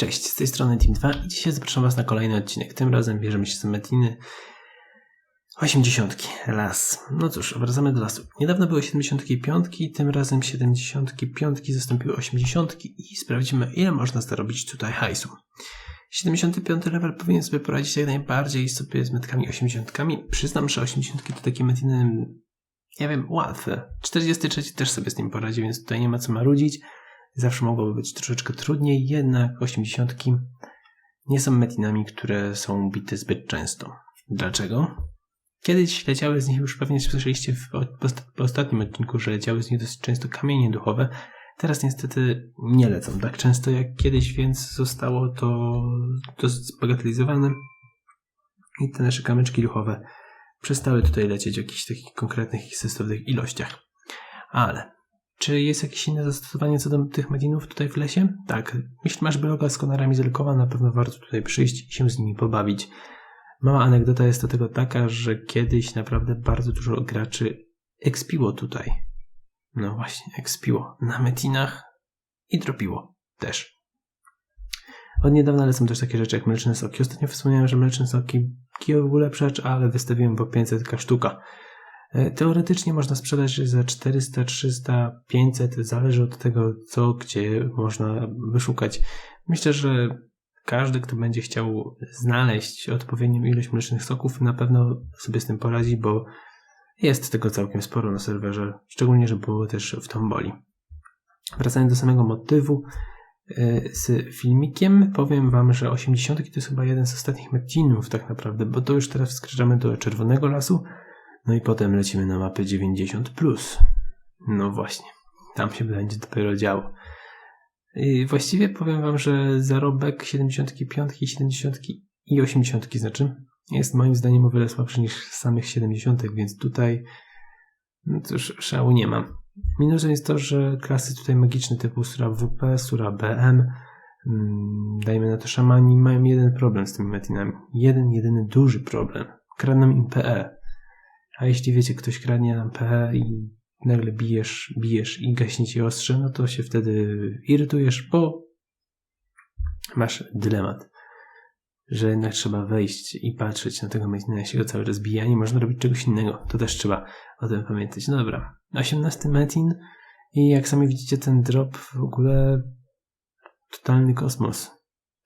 Cześć, z tej strony Team 2 i dzisiaj zapraszam Was na kolejny odcinek. Tym razem bierzemy się z Metiny 80. Las. No cóż, wracamy do lasu. Niedawno były 75, tym razem 75 zastąpiły 80 i sprawdzimy ile można zarobić tutaj hajsu. 75 level powinien sobie poradzić jak najbardziej sobie z metkami 80. Przyznam, że 80 to takie metiny, nie wiem, łatwe. 43 też sobie z nim poradzi, więc tutaj nie ma co marudzić. Zawsze mogłoby być troszeczkę trudniej, jednak 80 nie są metinami, które są bite zbyt często. Dlaczego? Kiedyś leciały z nich, już pewnie słyszeliście w, ostatnim odcinku, że leciały z nich dosyć często kamienie duchowe. Teraz niestety nie lecą tak często jak kiedyś, więc zostało to dosyć zbagatelizowane. I te nasze kamyczki duchowe przestały tutaj lecieć w jakichś takich konkretnych i sensownych ilościach. Ale czy jest jakieś inne zastosowanie co do tych medinów tutaj w lesie? Tak. Jeśli masz bloga z konarami z na pewno warto tutaj przyjść i się z nimi pobawić. Mała anegdota jest do tego taka, że kiedyś naprawdę bardzo dużo graczy ekspiło tutaj. No właśnie, ekspiło. Na metinach i dropiło też. Od niedawna lecą też takie rzeczy jak mleczne soki. Ostatnio wspomniałem, że mleczne soki kijowy ulepszacz, ale wystawiłem po 500 sztuka. E, teoretycznie można sprzedać za 400, 300, 500, zależy od tego, co, gdzie można wyszukać. Myślę, że każdy, kto będzie chciał znaleźć odpowiednią ilość mlecznych soków, na pewno sobie z tym poradzi, bo jest tego całkiem sporo na serwerze, szczególnie, że było też w Tomboli. Wracając do samego motywu e, z filmikiem, powiem Wam, że 80 to jest chyba jeden z ostatnich metinów tak naprawdę, bo to już teraz wkraczamy do Czerwonego Lasu, no i potem lecimy na mapę 90. No właśnie, tam się będzie dopiero działo. I właściwie powiem Wam, że zarobek 75 i 70 i 80 znaczy jest moim zdaniem o wiele słabszy niż samych 70, więc tutaj no cóż, szału nie mam. Minusem jest to, że klasy tutaj magiczne typu Sura WP, Sura BM, mm, dajmy na to szamani, mają jeden problem z tymi metinami. Jeden, jedyny duży problem. Kradną im PE. A jeśli wiecie, ktoś kradnie nam PE i nagle bijesz, bijesz i gaśnie ci ostrze, no to się wtedy irytujesz, bo masz dylemat, że jednak trzeba wejść i patrzeć na tego Metina, się go cały czas nie można robić czegoś innego. To też trzeba o tym pamiętać. No dobra, 18 Metin i jak sami widzicie ten drop w ogóle totalny kosmos.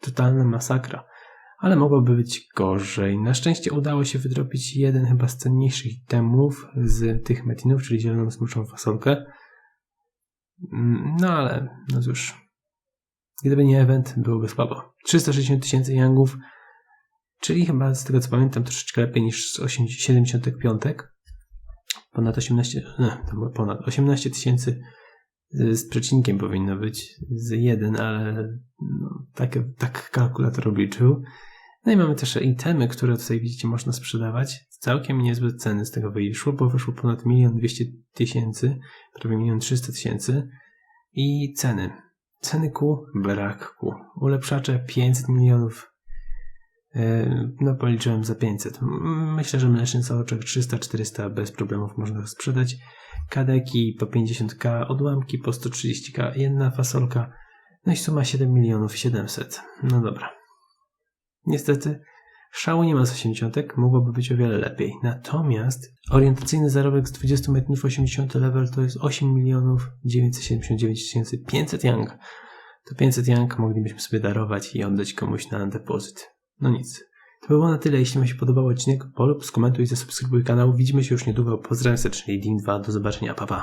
Totalna masakra ale mogłoby być gorzej. Na szczęście udało się wydropić jeden chyba z cenniejszych temów z tych metinów, czyli zieloną smuczą fasolkę. Mm, no ale, no cóż, gdyby nie event, byłoby słabo. 360 tysięcy yangów, czyli chyba z tego co pamiętam troszeczkę lepiej niż z 75. Ponad 18, no, ponad 18 tysięcy z przecinkiem powinno być z jeden, ale no, tak, tak kalkulator obliczył. No i mamy też itemy, które tutaj widzicie można sprzedawać. Całkiem niezłe ceny z tego wyszło, bo wyszło ponad 1 200 tysięcy, prawie 1 300 tysięcy. I ceny. Ceny ku, brak. Ulepszacze 500 milionów. E, no policzyłem za 500. Myślę, że mleczny całoczek 300-400 bez problemów można sprzedać. Kadeki po 50k, odłamki po 130k, jedna fasolka. No i suma 7 milionów 700. No dobra. Niestety, szału nie ma z 80, mogłoby być o wiele lepiej. Natomiast orientacyjny zarobek z 20 metrów 80 level to jest 8 milionów 979 500 yang. To 500 yang moglibyśmy sobie darować i oddać komuś na depozyt. No nic. To by było na tyle. Jeśli Wam się podobał odcinek, polub, skomentuj, zasubskrybuj kanał. Widzimy się już niedługo. Pozdrawiam serdecznie. Ding 2. Do zobaczenia. Pa, pa.